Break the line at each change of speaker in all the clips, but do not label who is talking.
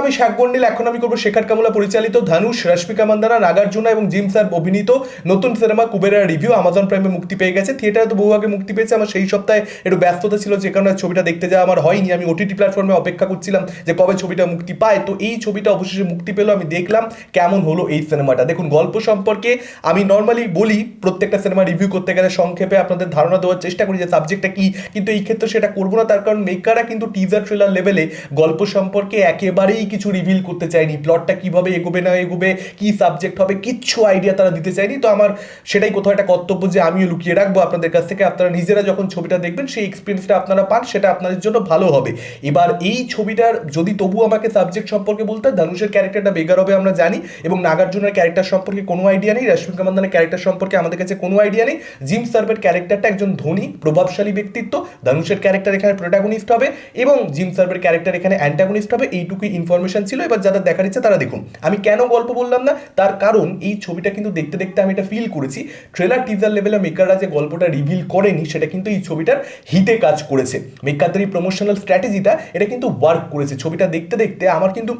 আমি শাকগন্ডিল এখন আমি করব শেখার কামলা পরিচালিত ধানুষ রশ্মিকা মান্দানা নাগার্জুনা এবং জিম স্যার অভিনীত নতুন সিনেমা কুবেরা রিভিউ। আমাজন প্রাইমে মুক্তি পেয়ে গেছে। থিয়েটারে তো বহু আগে মুক্তি পেয়েছে। আমার সেই সপ্তাহে একটু ব্যস্ততা ছিল, যে কারণে ছবিটা দেখতে যাওয়া আমার হয়নি। আমি ওটিটি প্ল্যাটফর্মে অপেক্ষা করছিলাম যে কবে ছবিটা মুক্তি পায়। তো এই ছবিটা অবশেষে মুক্তি পেল। আমি দেখলাম কেমন হলো এই সিনেমাটা। দেখুন, গল্প সম্পর্কে আমি নর্মালি বলি, প্রত্যেকটা সিনেমা রিভিউ করতে গেলে সংক্ষেপে আপনাদের ধারণা দেওয়ার চেষ্টা করি যে সাবজেক্টটা কি। কিন্তু এই ক্ষেত্রে সেটা করব না। তার কারণ মেকাররা কিন্তু টিজার ট্রেলার লেভেলে গল্প সম্পর্কে একেবারেই কিছু রিভিল করতে চায়নি প্লটটা কীভাবে এগোবে না এগোবে, কি সাবজেক্ট হবে, কিচ্ছু আইডিয়া তারা দিতে চায়নি তো আমার সেটাই কোথাও একটা কর্তব্য যে আমিও লুকিয়ে রাখব আপনাদের কাছ থেকে। আপনারা নিজেরা যখন ছবিটা দেখবেন, সেই এক্সপিরিয়েন্সটা আপনারা পান, সেটা আপনাদের জন্য ভালো হবে। এবার এই ছবিটার যদি তবু আমাকে সাবজেক্ট সম্পর্কে বলতে ধানুষের ক্যারেক্টারটা বেগার হবে আমরা জানি এবং নাগার্জুনের ক্যারেক্টার সম্পর্কে কোনো আইডিয়া নেই, রশ্মিকা মান্দানের ক্যারেক্টার সম্পর্কে আমাদের কাছে কোনো আইডিয়া নেই। জিম সার্ভের ক্যারেক্টারটা একজন ধনী, প্রভাবশালী ব্যক্তিত্ব। ধানুষের ক্যারেক্টার এখানে প্রোটাগনিস্ট হবে এবং জিম সার্ভের ক্যারেক্টার এখানে অ্যান্টাগনিস্ট হবে। এইটুকুই ইনফরমেশন ছিল, এবার যারা দেখার ইচ্ছে তারা দেখুন। আমি কেন গল্প বললাম না? তার কারণ এই ছবিটা কিন্তু দেখতে দেখতে আমি এটা ফিল করেছি। ট্রেলার টিজার লেভেলে মেকাররা যে গল্পটা রিভিল করেনি, সেটা কিন্তু এই ছবিটার হিতে কাজ করেছে। মেকারদের এই প্রমোশনাল স্ট্র্যাটেজিটা এটা কিন্তু ওয়ার্ক করেছে। ছবিটা দেখতে দেখতে আমার কিন্তু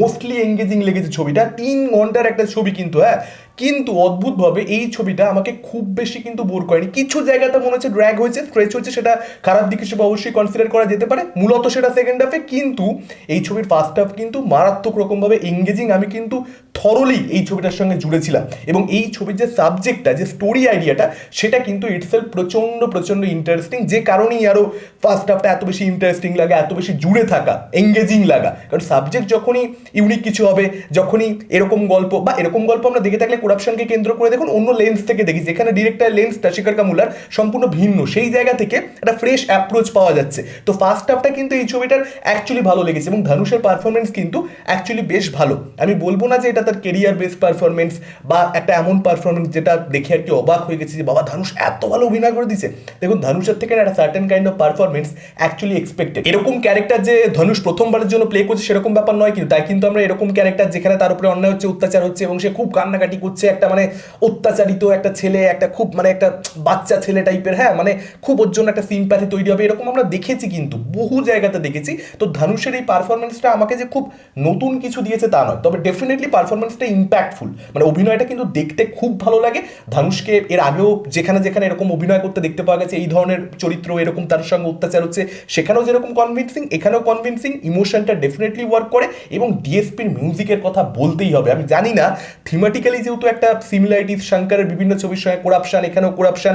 মোস্টলি এঙ্গেজিং লেগেছে ছবিটা। তিন ঘণ্টার একটা ছবি কিন্তু হ্যাঁ? কিন্তু অদ্ভুতভাবে এই ছবিটা আমাকে খুব বেশি কিন্তু বোর করেনি। কিছু জায়গাতে মনে হচ্ছে ড্র্যাগ হয়েছে স্ট্রেচ হয়েছে, সেটা খারাপ দিক হিসেবে অবশ্যই কনসিডার করা যেতে পারে। মূলত সেটা সেকেন্ড হাফে কিন্তু এই ছবির ফার্স্ট হাফ কিন্তু মারাত্মক রকমভাবে এঙ্গেজিং আমি কিন্তু থরলি এই ছবিটার সঙ্গে জুড়েছিলাম। এবং এই ছবির যে সাবজেক্টটা যে স্টোরি আইডিয়াটা সেটা কিন্তু ইটসেলফ প্রচণ্ড প্রচণ্ড ইন্টারেস্টিং যে কারণেই আরও ফার্স্ট হাফটা এত বেশি ইন্টারেস্টিং লাগে, এত বেশি জুড়ে থাকা এঙ্গেজিং লাগা। কারণ সাবজেক্ট যখনই ইউনিক কিছু হবে, যখনই এরকম গল্প বা এরকম গল্প আমরা দেখে থাকলে করাপশনকে কেন্দ্র করে দেখুন, অন্য লেন্স থেকে দেখি, যেখানে ডিরেক্টর লেন্সটা শিকার কামুলার সম্পূর্ণ ভিন্ন। সেই জায়গা থেকে একটা ফ্রেশ অ্যাপ্রোচ পাওয়া যাচ্ছে। তো ফার্স্ট হাফটা কিন্তু এই ছবিটার অ্যাকচুয়ালি ভালো লেগেছে এবং ধানুষের পারফরমেন্স কিন্তু অ্যাকচুয়ালি বেশ ভালো। আমি বলব না যে এটা তার কেরিয়ার বেস পারফরমেন্স বা একটা এমন পারফরমেন্স যেটা দেখে আর কি অবাক হয়ে গেছে যে, বাবা, ধানুষ এত ভালো অভিনয় করে দিছে দেখুন, ধানুষের থেকে একটা certain kind of performance actually expected এরকম ক্যারেক্টার যে ধনুষ প্রথমবারের জন্য প্লে করছে, সেরকম ব্যাপার নয় কিন্তু, তাই কিন্তু আমরা এরকম ক্যারেক্টার যেখানে তার উপরে অন্যায় হচ্ছে, অত্যাচার হচ্ছে এবং সে খুব কান্নাকাটি করছে একটা মানে অত্যাচারিত একটা ছেলে, একটা খুব মানে একটা বাচ্চা ছেলে টাইপের হ্যাঁ? মানে খুব ওর জন্য একটা সিম্প্যাথি তৈরি হবে, এরকম আমরা দেখেছি কিন্তু, বহু জায়গাতে দেখেছি। তো ধানুষের এই পারফরমেন্সটা আমাকে যে খুব নতুন কিছু দিয়েছে তা নয়, তবে ডেফিনেটলি পারফরমেন্সটা ইম্প্যাক্টফুল মানে অভিনয়টা কিন্তু দেখতে খুব ভালো লাগে। ধানুষকে এর আগেও যেখানে যেখানে এরকম অভিনয় করতে দেখতে পাওয়া গেছে, এই ধরনের চরিত্র, এরকম তার সঙ্গে অত্যাচার হচ্ছে, সেখানেও যেরকম কনভিনসিং এখানেও কনভিনসিং ইমোশনটা ডেফিনেটলি ওয়ার্ক করে, এবং ডিএসপির মিউজিকের কথা বলতেই হবে। আমি জানি না থিমাটিক্যালি যেহেতু একটা সিমিলারিটিস শঙ্করের বিভিন্ন ছবির সঙ্গে করাপশান এখানেও কোরাপশান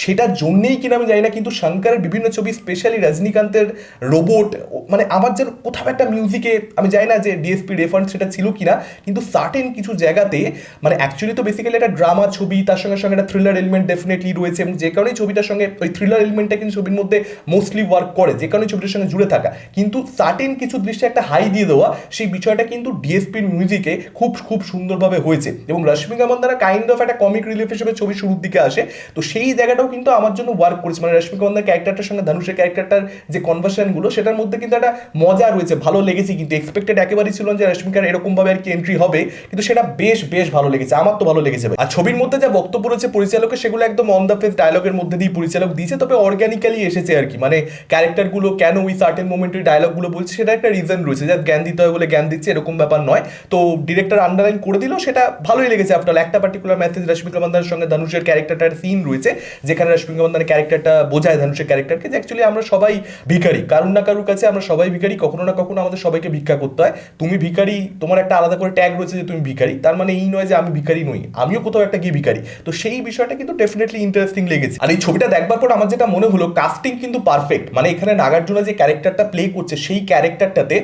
সেটার জন্যেই কিনা আমি জানি না, কিন্তু শঙ্করের বিভিন্ন ছবি স্পেশালি রজনীকান্তের রোবট মানে আমার যেন কোথাও একটা মিউজিকে আমি জানি না যে ডিএসপি রেফারেন্স সেটা ছিল কিনা, কিন্তু সার্টেন কিছু জায়গাতে মানে অ্যাকচুয়ালি তো বেসিক্যালি একটা ড্রামা ছবি, তার সঙ্গে সঙ্গে একটা থ্রিলার এলিমেন্ট ডেফিনেটলি রয়েছে, এবং যে কারণেই ছবিটার সঙ্গে, ওই থ্রিলার এলিমেন্টটা কিন্তু ছবির মধ্যে মোস্টলি ওয়ার্ক করে, যে কারণে ছবিটার সঙ্গে জুড়ে থাকা। কিন্তু সার্টেন কিছু দৃশ্যে একটা হাই দিয়ে দেওয়া, সেই বিষয়টা কিন্তু ডিএসপির মিউজিকে খুব খুব সুন্দরভাবে হয়েছে। এবং রশ্মিকা মন্দানা কাইন্ড অফ একটা কমিক রিলিফ হিসেবে ছবি শুরুর দিকে আসে, তো সেই জায়গাটাও কিন্তু আমার জন্য ওয়ার্ক করেছে। মানে রশ্মিকা মন্দার ক্যারেক্টারটার সঙ্গে ধানুষের ক্যারেক্টারটার যে কনভার্সনগুলো সেটার মধ্যে কিন্তু একটা মজা রয়েছে, ভালো লেগেছে কিন্তু। এক্সপেক্টেড একেবারেই ছিল যে রশ্মিকার এরকমভাবে আর কি এন্ট্রি হবে, কিন্তু সেটা বেশ বেশ ভালো লেগেছে, আমার তো ভালো লেগেছে আর ছবির মধ্যে যা বক্তব্য রয়েছে পরিচালকের, সেগুলো একদম অন দ্য ফেস ডায়লগের মধ্যে দিয়ে পরিচালক দিয়েছে, তবে অর্গ্যানিক্যালি এসেছে আর কি। মানে ক্যারেক্টারগুলো কেন ওই সার্টেন মোমেন্টে ডায়লগগুলো বলছে, সেটা একটা রিজন রয়েছে যা জ্ঞান দিতে হয় বলে জ্ঞান দিচ্ছে, এরকম ব্যাপার নয়। তো ডিরেক্টর আন্ডারলাইন করে দিলেও সেটা ভালোই লেগেছে আফটার একটা পার্টিকুলার মেসেজ রশ্মিকা মন্দানের সঙ্গে ধানুষের ক্যারেক্টারটার সিন রয়েছে যেখানে রশ্মিকা মন্দানের ক্যারেক্টারটা বোঝায় ধানুষের ক্যারেক্টারকে, যে অ্যাকচুয়ালি আমরা সবাই ভিখারি। কারুর না কারুর কাছে আমরা সবাই ভিখারি, কখনো না কখনো আমাদের সবাইকে ভিক্ষা করতে হয়। তুমি ভিখারি, তোমার একটা আলাদা করে ট্যাগ রয়েছে যে তুমি ভিখারি। তার মানে এই নয় যে আমি ভিখারি নই, আমিও কোথাও একটা গিয়ে ভিখারি। তো সেই বিষয়টা কিন্তু ডেফিনেটলি ইন্টারেস্টিং লেগেছে। আর এই ছবিটা দেখবার পর আমার যেটা মনে হলো কাস্টিং কিন্তু পারফেক্ট মানে এখানে নাগার্জুনা যে ক্যারেক্টারটা প্লে করছে, সেই ক্যারেক্টারটাতে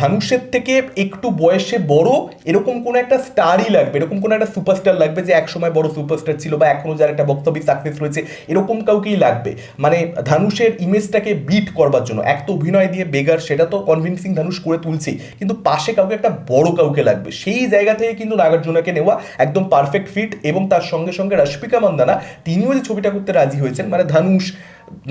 ধানুষের থেকে একটু বয়সে বড় এরকম কোনো একটা স্টারই লাগবে, এরকম কোনো একটা সুপারস্টার লাগবে যে একসময় বড় সুপারস্টার ছিল বা এখনও যার একটা বক্তব্য সাকসেস রয়েছে। এরকম কাউকেই লাগবে। মানে ধানুষের ইমেজটাকে বিট করবার জন্য, এক তো অভিনয় দিয়ে বেগার, সেটা তো কনভিনসিং ধানুষ করে তুলছেই কিন্তু পাশে কাউকে, একটা বড় কাউকে লাগবে। সেই জায়গা থেকে কিন্তু নাগার্জুনাকে নেওয়া একদম পারফেক্ট ফিট এবং তার সঙ্গে সঙ্গে রশ্মিকা মন্দানা, তিনিও যে ছবিটা করতে রাজি হয়েছেন মানে ধানুষ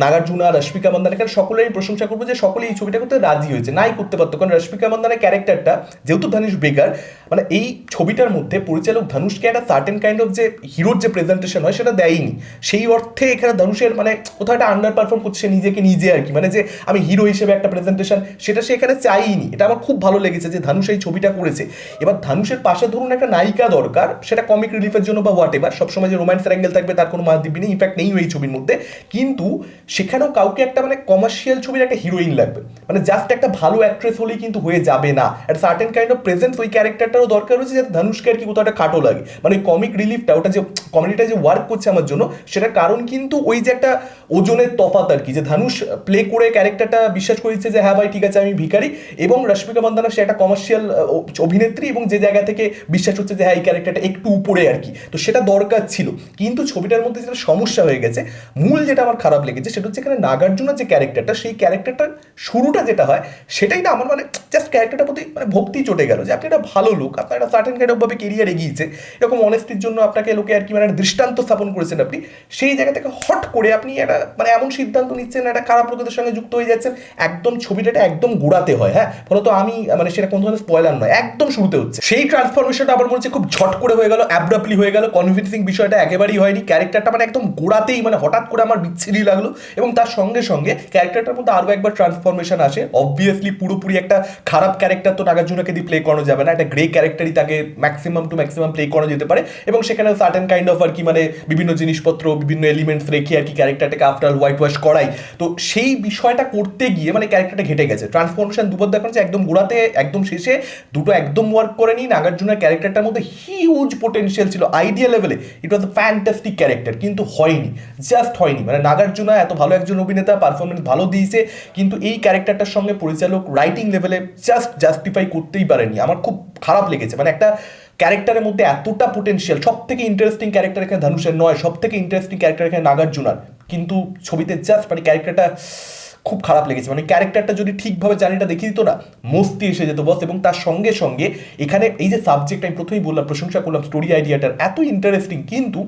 নাগার্জুনা, রশ্মিকা মন্দানা কারণ সকলেরই প্রশংসা করব যে সকলেই এই ছবিটা করতে রাজি হয়েছে। নাই করতে পারতো, কারণ রশ্মিকা মন্দানের ক্যারেক্টারটা, যেহেতু ধানুষ বেকার মানে এই ছবিটার মধ্যে পরিচালক ধানুষকে একটা সার্টেন কাইন্ড অফ যে হিরোর যে প্রেজেন্টেশন হয়, সেটা দেয়নি। সেই অর্থে এখানে ধানুষের মানে কোথাও একটা আন্ডার পারফর্ম করছে নিজেকে নিজে আর কি। মানে যে আমি হিরো হিসেবে একটা প্রেজেন্টেশন সেটা সে এখানে চাইনি। এটা আমার খুব ভালো লেগেছে যে ধানুষ এই ছবিটা করেছে। এবার ধানুষের পাশে ধরুন একটা নায়িকা দরকার, সেটা কমিক রিলিফের জন্য বা হোয়াট এভার সবসময় যে রোম্যান্সের অ্যাঙ্গেল থাকবে তার কোনো মাধ্যমে নেই ইনফ্যাক্ট নেই এই ছবির মধ্যে। কিন্তু সেখানেও কাউকে একটা মানে কমার্শিয়াল ছবির একটা হিরোইন লাগবে। মানে জাস্ট একটা ভালো অ্যাক্ট্রেস হলেই কিন্তু হয়ে যাবে না। একটা সার্টেন কাইন্ড অফ প্রেজেন্স ওই ক্যারেক্টারটারও দরকার হচ্ছে যাতে ধানুষকে আর কি কোথাও একটা খাটো লাগে। মানে কমিক রিলিফটা ওটা যে কমেডিটা যে ওয়ার্ক করছে আমার জন্য, সেটার কারণ কিন্তু ওই যে একটা ওজনের তফাত আর কি। যে ধানুষ প্লে করে ক্যারেক্টারটা বিশ্বাস করে দিচ্ছে যে হ্যাঁ ভাই, ঠিক আছে, আমি ভিখারি। এবং রশ্মিকা মন্দানা, সে একটা কমার্শিয়াল অভিনেত্রী এবং যে জায়গা থেকে বিশ্বাস হচ্ছে যে হ্যাঁ এই ক্যারেক্টারটা একটু উপরে আর কি। তো সেটা দরকার ছিল। কিন্তু ছবিটার মধ্যে যেটা সমস্যা হয়ে গেছে, মূল যেটা আমার খারাপ লেগেছে সেটা হচ্ছে এখানে নাগার্জুনের যে ক্যারেক্টারটা, সেই ক্যারেক্টারটার শুরুটা যেটা হয়, সেটাই না, আমার মানে জাস্ট ক্যারেক্টারটার প্রতি মানে ভক্তি চটে গেল যে আপনি একটা ভালো লোক, আপনার একটা সার্টেন কাইন্ড ভাবে কেরিয়ার এগিয়েছে, এরকম অনেস্টির জন্য আপনাকে লোকে আর কি মানে দৃষ্টান্ত স্থাপন করেছেন আপনি, সেই জায়গা থেকে হট করে আপনি একটা মানে এমন সিদ্ধান্ত নিচ্ছেন, একটা খারাপ লোকেদের সঙ্গে যুক্ত হয়ে যাচ্ছেন, একদম ছবিটা একদম গোড়াতে হয় হ্যাঁ? ফলত আমি মানে সেটা কোনো ধরনের স্পয়লার নয়, একদম শুরুতে হচ্ছে। সেই ট্রান্সফরমেশনটা আবার মনে হচ্ছে খুব ঝট করে হয়ে গেল অ্যাব্রাপলি হয়ে গেল কনভিন্সিং বিষয়টা একেবারেই হয়নি ক্যারেক্টারটা মানে একদম গোড়াতেই মানে হঠাৎ করে আমার বিচ্ছিরি লাগল। এবং তার সঙ্গে সঙ্গে ক্যারেক্টারটার মধ্যে আরও একবার ট্রান্সফরমেশন আসে। অবভিয়াসলি পুরোপুরি একটা খারাপ ক্যারেক্টার তো নাগার্জুনাকে দিয়ে প্লে করানো যাবে না। একটা গ্রে ক্যারেক্টারই তাকে ম্যাক্সিমাম টু ম্যাক্সিমাম প্লে করা যেতে পারে এবং সেখানে সার্টেন কাইন্ড অফ আর কি মানে বিভিন্ন জিনিসপত্র, বিভিন্ন এলিমেন্টস রেখে আর কি ক্যারেক্টারটাকে আফটার হোয়াইট ওয়াশ করাই। তো সেই বিষয়টা করতে গিয়ে মানে ক্যারেক্টারটা ঘেটে গেছে। ট্রান্সফরমেশন দুবার দেখানো একদম গোড়াতে, একদম শেষে দুটো একদম ওয়ার্ক করেনি নাগার্জুনের ক্যারেক্টারটার মধ্যে হিউজ পোটেনশিয়াল ছিল। আইডিয়া লেভেলে ইট ওয়াজ ফ্যান্টাস্টিক ক্যারেক্টার কিন্তু হয়নি। জাস্ট হয়নি। মানে নাগার্জুনা এত ভালো একজন অভিনেতা পারফরমেন্স ভালো দিয়েছে, কিন্তু এই ক্যারেক্টারটার সঙ্গে পরিচালক রাইটিং লেভেলে জাস্ট জাস্টিফাই করতেই পারেনি। আমার খুব খারাপ লেগেছে। মানে একটা ক্যারেক্টারের মধ্যে এতটা পোটেনশিয়াল সব থেকে ইন্টারেস্টিং ক্যারেক্টার এখানে ধানুষের নয় সব থেকে ইন্টারেস্টিং ক্যারেক্টার এখানে নাগার্জুনার। কিন্তু ছবিতে জাস্ট মানে ক্যারেক্টারটা খুব খারাপ লেগেছে। মানে ক্যারেক্টারটা যদি ঠিকভাবে জার্নিটা দেখিয়ে দিত না, মস্তি এসে যেত বস এবং তার সঙ্গে সঙ্গে এখানে এই যে সাবজেক্ট আমি প্রথমেই বললাম, প্রশংসা করলাম স্টোরি আইডিয়াটার এত ইন্টারেস্টিং কিন্তু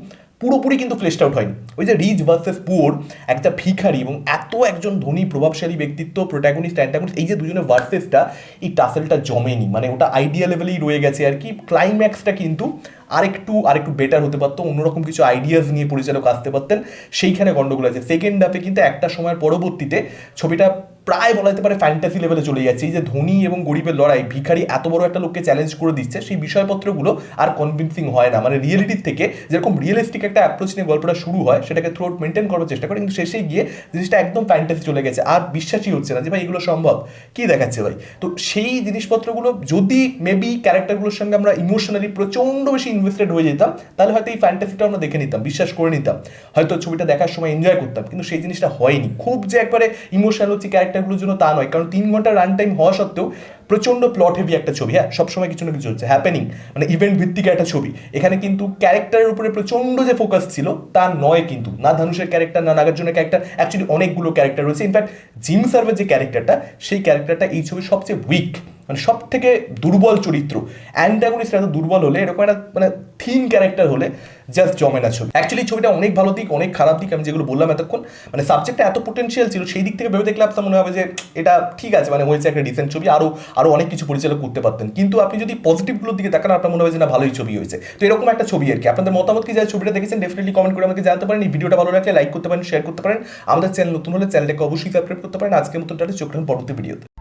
পুরোপুরি কিন্তু ফ্লেশড আউট হয়নি। ওই যে রিচ ভার্সেস পুয়ার একটা ভিখারি এবং এত একজন ধনী, প্রভাবশালী ব্যক্তিত্ব প্রোটাগনিস্ট অ্যান্টাগনিস্ট এই যে দুজনের ভার্সেসটা এই টাসেলটা জমেনি। মানে ওটা আইডিয়া লেভেলেই রয়ে গেছে আর কি। ক্লাইম্যাক্সটা কিন্তু আরেকটু আরেকটু বেটার হতে পারতো, অন্যরকম কিছু আইডিয়াস নিয়ে পরিচালক আসতে পারতেন। সেইখানে গন্ডগোল আছে। সেকেন্ড হাফে কিন্তু একটা সময়ের পরবর্তীতে ছবিটা প্রায় বলা যেতে পারে ফ্যান্টাসি লেভেলে চলে যাচ্ছে। এই যে ধনী এবং গরিবের লড়াই, ভিখারি এত বড় একটা লোককে চ্যালেঞ্জ করে দিচ্ছে, সেই বিষয়পত্রগুলো আর কনভিন্সিং হয় না। মানে রিয়েলিটির থেকে যেরকম রিয়েলিস্টিক একটা অ্যাপ্রোচ নিয়ে গল্পটা শুরু হয়, সেটাকে থ্রোট মেনটেন করার চেষ্টা করে, কিন্তু শেষে গিয়ে জিনিসটা একদম ফ্যান্টাসি চলে গেছে। আর বিশ্বাসই হচ্ছে না যে, ভাই, এগুলো সম্ভব? কি দেখাচ্ছে ভাই? তো সেই জিনিসপত্রগুলো যদি মেবি ক্যারেক্টারগুলোর সঙ্গে আমরা ইমোশনালি প্রচণ্ড বেশি ইনভেস্টেড হয়ে যেতাম, তাহলে হয়তো এই ফ্যান্টাসিটা আমরা দেখে নিতাম, বিশ্বাস করে নিতাম। হয়তো ছবিটা দেখার সময় এনজয় করতাম, কিন্তু সেই জিনিসটা হয়নি। খুব যে একবারে ইমোশনাল হচ্ছে ক্যারেক্টারগুলোর জন্য তা নয়। কারণ তিন ঘণ্টা রান টাইম হওয়া সত্ত্বেও প্রচণ্ড প্লট হেভি একটা ছবি হ্যাঁ? সবসময় কিছু না কিছু হচ্ছে হ্যাপেনিং মানে ইভেন্ট ভিত্তিক একটা ছবি। এখানে কিন্তু ক্যারেক্টারের উপরে প্রচণ্ড যে ফোকাস ছিল, তা নয় কিন্তু। না ধানুষের ক্যারেক্টার না নাগার্জুনের ক্যারেক্টার অ্যাকচুয়ালি অনেকগুলো ক্যারেক্টার রয়েছে। ইনফ্যাক্ট জিম সার্ভের যে ক্যারেক্টারটা সেই ক্যারেক্টারটা এই ছবির সবচেয়ে উইক মানে সব থেকে দুর্বল চরিত্র। অ্যান্টাগনিস্ট এত দুর্বল হলে, এরকম একটা মানে থিন ক্যারেক্টার হলে জাস্ট জমে না ছবি। অ্যাকচুয়ালি ছবিটা অনেক ভালো দিক, অনেক খারাপ দিক, আমি যেগুলো বললাম এতক্ষণ মানে সাবজেক্টটা এত পোটেন্সিয়াল ছিল, সেই দিক থেকে ভেবে দেখলে আপনার মনে হবে যে এটা ঠিক আছে মানে হয়েছে একটা ডিসেন্ট ছবি আরও আরও অনেক কিছু পরিচালক করতে পারতেন। কিন্তু আপনি যদি পজিটিভগুলোর দিকে তাকান, আপনার মনে হয় যে না, ভালোই ছবি হয়েছে। তো এরকম একটা ছবি আর কি। আপনাদের মতামত কি? যা ছবিটা দেখেছেন ডেফিনেটলি কমেন্ট করে আমাকে জানতে পারেন। এই ভিডিওটা ভালো লাগলে লাইক করতে পারেন শেয়ার করতে পারেন। আমাদের চ্যানেল নতুন হলে চ্যানেলটাকে অবশ্যই সাবস্ক্রাইব করতে পারেন। আজকের মতো চোখ পরবর্তী ভিডিওতে